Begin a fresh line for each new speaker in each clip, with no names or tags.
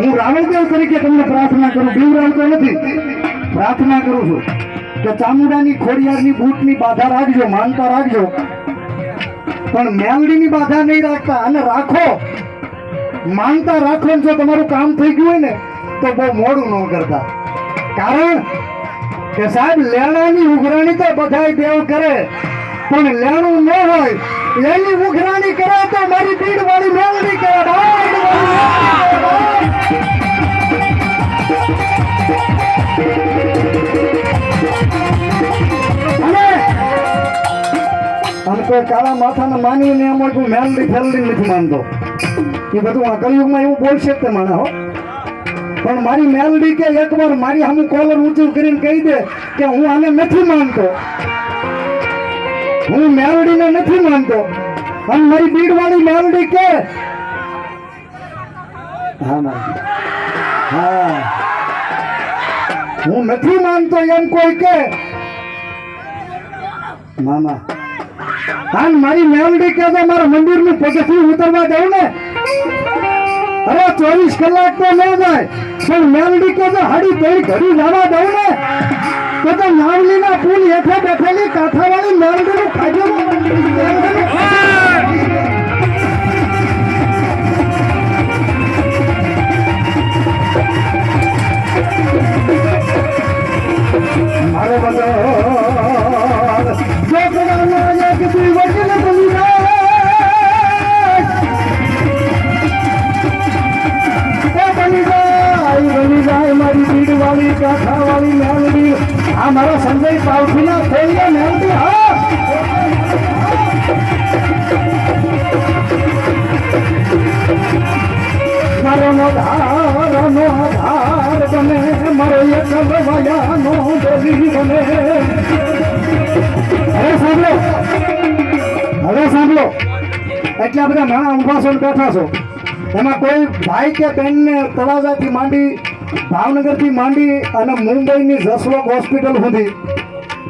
હું રાવલદેવ તરીકે તમને પ્રાર્થના કરું બીવરાવતો નથી. પ્રાર્થના કરું છું કે ચામુંડાની ખોડિયારની બૂટની બાધા રાખજો માનતા રાખજો. પણ મેલડીની બાધા નહીં રાખતા અને રાખો. માનતા રાખો જો તમારું કામ થઈ ગયું હોય ને તો બહુ મોડું ન કરતા. કારણ કે સાહેબ લેણાની ઉઘરાણી તો બધાય દેવ કરે. પણ લેણું ન હોય એની ઉઘરાણી કરે તો મારી પીડ વાળી મેલડી કરે, કોઈ કાળા માથાને માની ને એમાં કોઈ મેલડી ફેલડી નથી માનતો. એ બધું આ કલયુગમાં એવું બોલશે તે માણસ હો. પણ મારી મેલડી કે એકવાર મારી સામે કોલર ઊંચું કરીને કહી દે કે હું આને નથી માનતો. હું મેલડીને નથી માનતો. અને મારી બીડવાળી મેલડી કે હા ના નથી માનતો એમ કોઈ કે. મામા. ના મારી મેલડી કે તો મારા મંદિરનું પગથિયું ઉતરવા દઉં ને. અરે, ચોવીસ કલાક તો ન જાય, પણ મેલડી કે તો હાડી દોડી ઘડી લાવવા દઉં ને. તો તો નાવલીના પુલ હેઠે બેઠેલી કાંઠાવાળી મેલડીનું ખાજો મારો આ મારા સંજય પાવઠીના થઈને મેલડી હા! મારો નો ધાર બને, મારો એક હવે સાંભળો હવે સાંભળો. એટલા બધા નાણા ઊભા છો બેઠા છો. એમાં કોઈ ભાઈ કે બહેનને તળાજાથી માંડી ભાવનગરથી માંડી અને મુંબઈની જસલોક હોસ્પિટલ સુધી.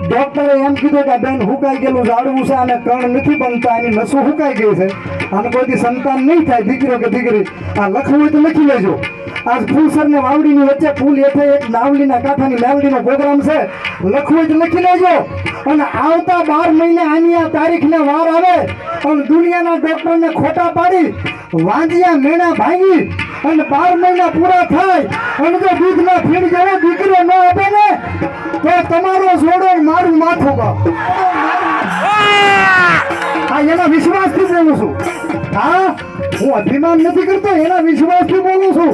ડોક્ટરે એમ કીધું કે, બેન, હુકાઈ ગયેલું ઝાડવું છે અને કણ નથી બનતા, એની નસો હુકાઈ ગઈ છે. અને કોઈથી સંતાન નહીં થાય, દીકરો કે દીકરી. આ લખવું હોય તો લખી લેજો. આજ ફૂલસરને વાવડીની વચ્ચે ફૂલ હેઠે એક નાવલીના કાંઠાની મેલડીનો પ્રોગ્રામ છે. લખવું હોય તો લખી લેજો. અને આવતા બાર મહિને આની આ તારીખને વાર આવે, અને દુનિયાના ડોક્ટરને ખોટા પાડી વાંજિયા મેણા ભાંગી અને બાર મહિના પૂરા થાય અને જો દૂધના ફીણ જાય દીકરો ન આપે ને, તો તમારો જોડો મારું માથું બાપ. હા, એના વિશ્વાસથી બોલું છું. હા, હું અભિમાન નથી કરતો, એના વિશ્વાસથી બોલું છું.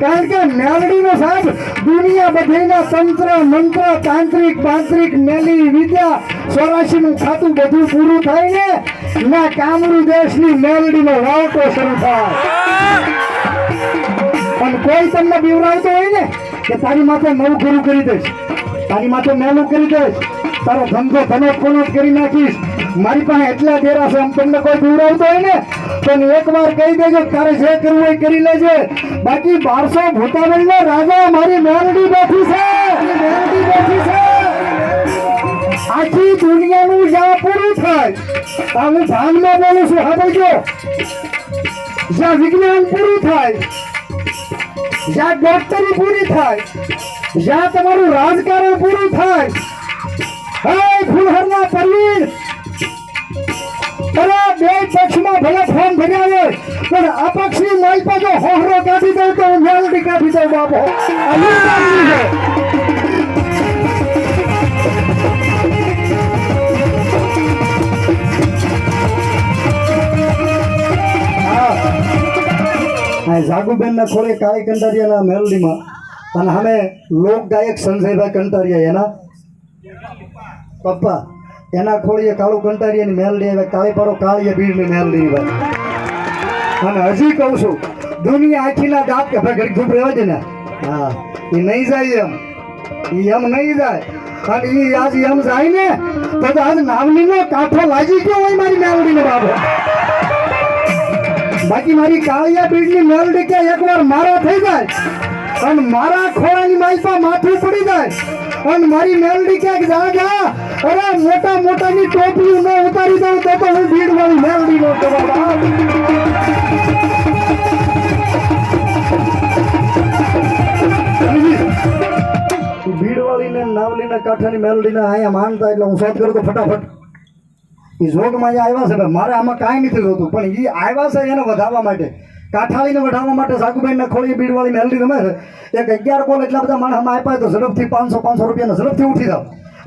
કારણ કે મેલડીનો સાહેબ, દુનિયા બધીના તંત્ર, મંત્ર, તાંત્રિક પાંત્રિક મેલી વિદ્યા ચોરાશીનું ખાતું બધું પૂરું થાય ને, ના કામરૂ દેશની મેલડીનો વાવટો શરૂ થાય. પણ કોઈ તમને બીવરાવતો હોય ને, કે તારી માથે નવું ખરું કરી દઈશ. તારી માથે મેલું કરી દઈશ. તારો ધંધો ધનોટ ફોનોટ કરી નાખીશ. મારી પાસે એટલા ઘેરા છે, આમ તમને કોઈ બીવરાવતો હોય ને પણ એક વાર કહી દેજો તારે જે કરવું એ કરી લેજે. બાકી બારસો ભૂતાવળનો રાજા મારી મેલડી બેઠી છે. મેલડી બેઠી આખી દુનિયાનું જ્યાં પૂરું થાય. ત્યાં હું ભાનમાં બોલું છું, હા બોલજો જ્યાં વિજ્ઞાન પૂરું થાય. જ્યાં ડોક્ટરી પૂરી થાય, જ્યાં તમારું રાજકારણ પૂરું થાય હે ફુલહરના પરવીર! અરે બે પક્ષમાં ભલે ફોર્મ ભર્યા હોય, પણ અપક્ષની માલ પર જો હોહરો કાઢી દઉં તો મેલડી કાઢી દઉં બાપો. આ જાગુબેનના છોડે કાળી કંટારિયાના મેલડીમાં અને અમે લોકગાયક સંજયભાઈ કંટારિયા એના પપ્પા, એના ખોળીએ કાળું કંટારિયાની મેલડી આવે, કાળીપાડો કાળીએ બીડની મેલડી ભાઈ અને હજી કહું છું, દુનિયા આખીના દાંત કે ભાઈ ઘડી ધૂપ રહેવા ને. હા એ નહીં જાય એમ. એ એમ નહીં જાય. અને એ આજ એમ જાય ને, તો આજ નામનીનો કાંઠો લાગી ગયો હોય મારી મેલડીને બાબો બાકી મારી કાળિયા બીડની મેલડી કે એકવાર મારા થઈ જાય અને મારા ખોળાની માઈપા માથું પડી જાય અને મારી મેલડી ક્યાંક જા જા અરે મોટા મોટાની ટોપી ન ઉતારી દઉં તો તો હું ભીડ વાળી મેલડી નો ભીડવાળીને નાવલીના કાંઠાની મેલડીને અહીંયા માનતા એટલે હું શોધ કરું તો ફટાફટ. એ જોગમાં અહીંયા આવ્યા છે મારે આમાં કાંઈ નથી જોતું. પણ એ આવ્યા છે એને વધારવા માટે. કાંઠાળીને વધારવા માટે સાકુબેનના ખોળી બીડવાળી મેલડી રમે છે. એક અગિયાર કોલ એટલા બધા માણસમાં આપ્યા તો ઝડપથી પાંચસો પાંચસો રૂપિયાને ઝડપથી ઉઠી જાવ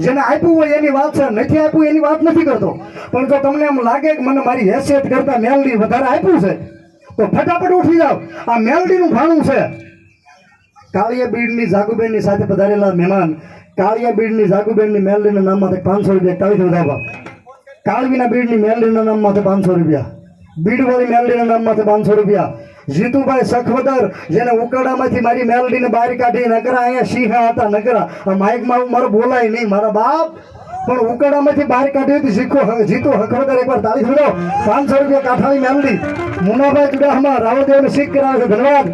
જેને આપ્યું હોય એની વાત છે, નથી આપ્યું એની વાત નથી કરતો. પણ જો તમને એમ લાગે કે મને મારી હેસિયત કરતાં મેલડી વધારે આપ્યું છે, તો ફટાફટ ઉઠી જાવ આ મેલડીનું ભાણું છે. કાળિયા બીડની જાગુબેનની સાથે પધારેલા મહેમાન, કાળિયા બીડની જાગુબેનની મેલડીના નામમાંથી પાંચસો રૂપિયા કાવી વધારવા કાળવીના બીડની મેલડીના માટે પાંચસો રૂપિયા. બીડવાળી મેલડીના માટે પાંચસો રૂપિયા. જીતુભાઈ સખવદર, જેને ઉકાળામાંથી મારી મેલડીને બહાર કાઢી નકરા, અહીંયા સિંહ હતા નકરા. આ માઇકમાં હું મારો બોલાય નહીં, મારા બાપ. પણ ઉકાળામાંથી બહાર કાઢી હતી, શીખો જીતુ હખવદર એકવાર તાળી છોડો પાંચસો રૂપિયા કાંઠાળી મેલડી. મુનાભાઈ ચુડાહમા રાવદેવને શીખ કરાવે છે, ધન્યવાદ.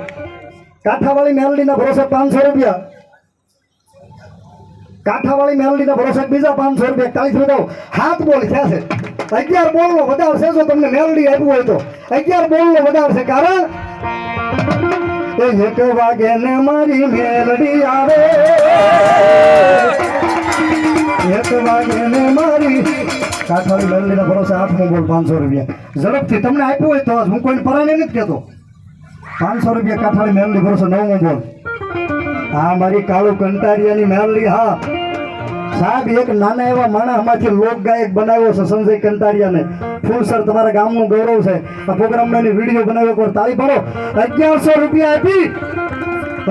કાંઠાવાળી મેલડીના ભરોસે પાંચસો રૂપિયા. કાંઠાવાળી મેલડીના ભરોસે બીજા પાંચસો રૂપિયા તાળી રૂપિયા હાથ બોલ થયા છે? અગિયાર બોલનો વધાર છે જો તમને મેલડી આપ્યું હોય તો. અગિયાર બોલનો વધાર છે કારણ એક વાગે ને મારી મેલડી આવે. એક વાગે ને મારી કાઠવાડી મેલડીના ભરોસે આઠમો બોલ, પાંચસો રૂપિયા. ઝડપથી તમને આપ્યું હોય તો. હું કોઈને પરાને નથી કહેતો. પાંચસો રૂપિયા કાઠવાડી મેલડી ભરોસે નવમો બોલ. હા, મારી કાળુ કંટારિયાની મેલડી, હા. સાહેબ, એક નાના એવા માણસમાંથી લોક ગાયક બનાવ્યો છે સંજય કંટારિયાને. ફૂલ સર, તમારા ગામનું ગૌરવ છે. આ પ્રોગ્રામનો એની વીડિયો બનાવ્યો પર તાળી પાડો અગિયારસો રૂપિયા આપી.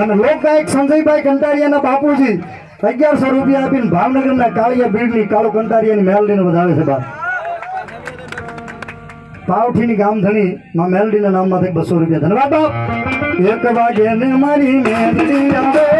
અને લોક ગાયક સંજયભાઈ કંટારિયાના બાપુજી, અગિયારસો રૂપિયા આપીને ભાવનગરના કાળિયા ભીડની કાળુ કંટારિયાની મેલડીને વધાવે છે બા. પાવઠીની ગામધણી, માં મેલડીના નામમાંથી બસો રૂપિયા. ધન્યવાદ બાપ. એક વાગે ને મારી મેં આવે